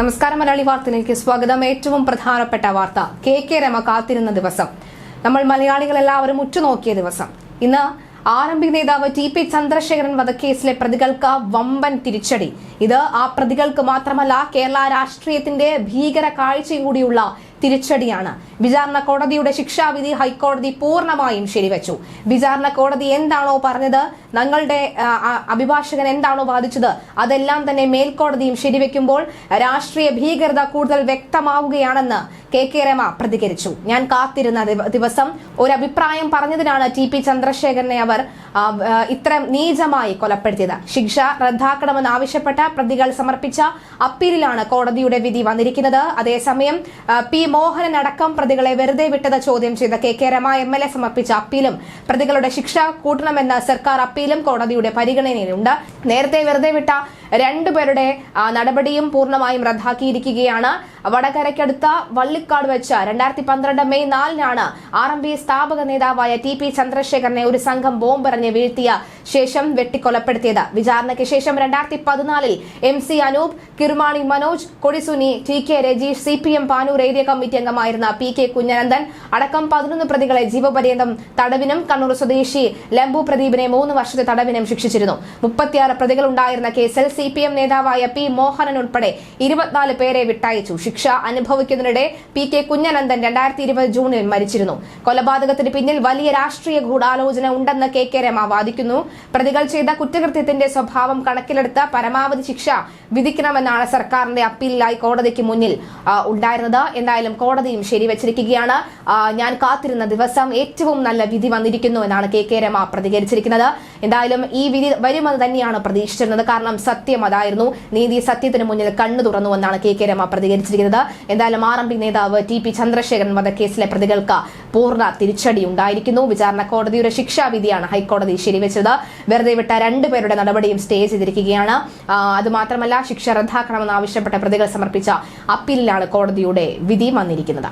നമസ്കാരം മലയാളി വാർത്തയിലേക്ക് സ്വാഗതം. ഏറ്റവും പ്രധാനപ്പെട്ട വാർത്ത കെ കെ രമ കാത്തിരുന്ന ദിവസം. നമ്മൾ മലയാളികൾ എല്ലാവരും ഉറ്റുനോക്കിയ ദിവസം. ഇന്ന് പി നേതാവ് ടി പി ചന്ദ്രശേഖരൻ വധക്കേസിലെ പ്രതികൾക്ക് വമ്പൻ തിരിച്ചടി. ഇത് ആ പ്രതികൾക്ക് മാത്രമല്ല കേരള രാഷ്ട്രീയത്തിന്റെ ഭീകര കാഴ്ച കൂടിയുള്ള തിരിച്ചടിയാണ്. വിചാരണ കോടതിയുടെ ശിക്ഷാവിധി ഹൈക്കോടതി പൂർണമായും ശരിവച്ചു. വിചാരണ കോടതി എന്താണോ പറഞ്ഞത് ഞങ്ങളുടെ അഭിഭാഷകൻ എന്താണോ വാദിച്ചത് അതെല്ലാം തന്നെ മേൽക്കോടതിയും ശരിവെക്കുമ്പോൾ രാഷ്ട്രീയ ഭീകരത കൂടുതൽ വ്യക്തമാവുകയാണെന്ന് കെ കെ രമ പ്രതികരിച്ചു. ഞാൻ കാത്തിരുന്ന ദിവസം ഒരു അഭിപ്രായം പറഞ്ഞതിനാണ് ടി പി ചന്ദ്രശേഖരനെ അവർ ഇത്രയും നീചമായി കൊലപ്പെടുത്തിയത്. ശിക്ഷ റദ്ദാക്കണമെന്ന് ആവശ്യപ്പെട്ട പ്രതികൾ സമർപ്പിച്ച അപ്പീലിലാണ് കോടതിയുടെ വിധി വന്നിരിക്കുന്നത്. അതേസമയം പി മോഹനൻ അടക്കം പ്രതികളെ വെറുതെ വിട്ടത് ചോദ്യം ചെയ്ത K K Rama M L A സമർപ്പിച്ച അപ്പീലും പ്രതികളുടെ ശിക്ഷ കൂട്ടണമെന്ന സർക്കാർ അപ്പീലും കോടതിയുടെ പരിഗണനയിലുണ്ട്. നേരത്തെ വെറുതെ വിട്ട രണ്ടുപേരുടെ നടപടിയും പൂർണമായും റദ്ദാക്കിയിരിക്കുകയാണ്. വടകരയ്ക്കടുത്ത വള്ളിക്കാട് വെച്ച് രണ്ടായിരത്തി പന്ത്രണ്ട് മെയ് നാലിനാണ് ആർ എം പി സ്ഥാപക നേതാവായ ടി പി ചന്ദ്രശേഖരനെ ഒരു സംഘം ബോംബെറിഞ്ഞ് വീഴ്ത്തിയ ശേഷം വെട്ടിക്കൊലപ്പെടുത്തിയത്. വിചാരണയ്ക്ക് ശേഷം രണ്ടായിരത്തി പതിനാലിൽ M C Anoop Kirmani Manoj Kodi Suni T K Rajeesh C P M Panoor area committee അംഗമായിരുന്ന പി കെ കുഞ്ഞനന്ദൻ അടക്കം പതിനൊന്ന് പ്രതികളെ ജീവപര്യന്തം തടവിനും കണ്ണൂർ സ്വദേശി ലംബു പ്രദീപിനെ മൂന്ന് വർഷത്തെ തടവിനും ശിക്ഷിച്ചിരുന്നു. മുപ്പത്തിയാറ് പ്രതികൾ ഉണ്ടായിരുന്ന കേസിൽ സി പി എം നേതാവായ പി മോഹനൻ ഉൾപ്പെടെ ഇരുപത്തിനാല് പേരെ വിട്ടയച്ചു. ശിക്ഷ അനുഭവിക്കുന്നതിനിടെ പി കെ കുഞ്ഞനന്ദൻ രണ്ടായിരത്തി ഇരുപത് ജൂണിൽ മരിച്ചിരുന്നു. കൊലപാതകത്തിന് പിന്നിൽ വലിയ രാഷ്ട്രീയ ഗൂഢാലോചന ഉണ്ടെന്ന് കെ കെ രമ വാദിക്കുന്നു. പ്രതികൾ ചെയ്ത കുറ്റകൃത്യത്തിന്റെ സ്വഭാവം കണക്കിലെടുത്ത് പരമാവധി ശിക്ഷ വിധിക്കണമെന്നാണ് സർക്കാരിന്റെ അപ്പീലിലായി കോടതിക്ക് മുന്നിൽ ഉണ്ടായിരുന്നത്. എന്തായാലും കോടതിയും ശരിവച്ചിരിക്കുകയാണ്. ഞാൻ കാത്തിരുന്ന ദിവസം ഏറ്റവും നല്ല വിധി വന്നിരിക്കുന്നു എന്നാണ് കെ കെ രമ പ്രതികരിച്ചിരിക്കുന്നത്. എന്തായാലും ഈ വിധി വരുമെന്ന് തന്നെയാണ് പ്രതീക്ഷിച്ചിരുന്നത്. കാരണം സത്യം അതായിരുന്നു. നീതി സത്യത്തിന് മുന്നിൽ കണ്ണു തുറന്നു എന്നാണ് കെ കെ രമ പ്രതികരിച്ചിരിക്കുന്നത്. എന്തായാലും ആർ എം പി നേതാവ് ടി പി ചന്ദ്രശേഖരൻ വധക്കേസിലെ പ്രതികൾക്ക് പൂർണ തിരിച്ചടി ഉണ്ടായിരിക്കുന്നു. വിചാരണ കോടതിയുടെ ശിക്ഷാവിധിയാണ് ഹൈക്കോടതി ശരിവെച്ചത്. വെറുതെ വിട്ട രണ്ടുപേരുടെ നടപടിയും സ്റ്റേ ചെയ്തിരിക്കുകയാണ്. അതുമാത്രമല്ല ശിക്ഷ റദ്ദാക്കണമെന്ന് ആവശ്യപ്പെട്ട പ്രതികൾ സമർപ്പിച്ച അപ്പീലിലാണ് കോടതിയുടെ വിധി വന്നിരിക്കുന്നത്.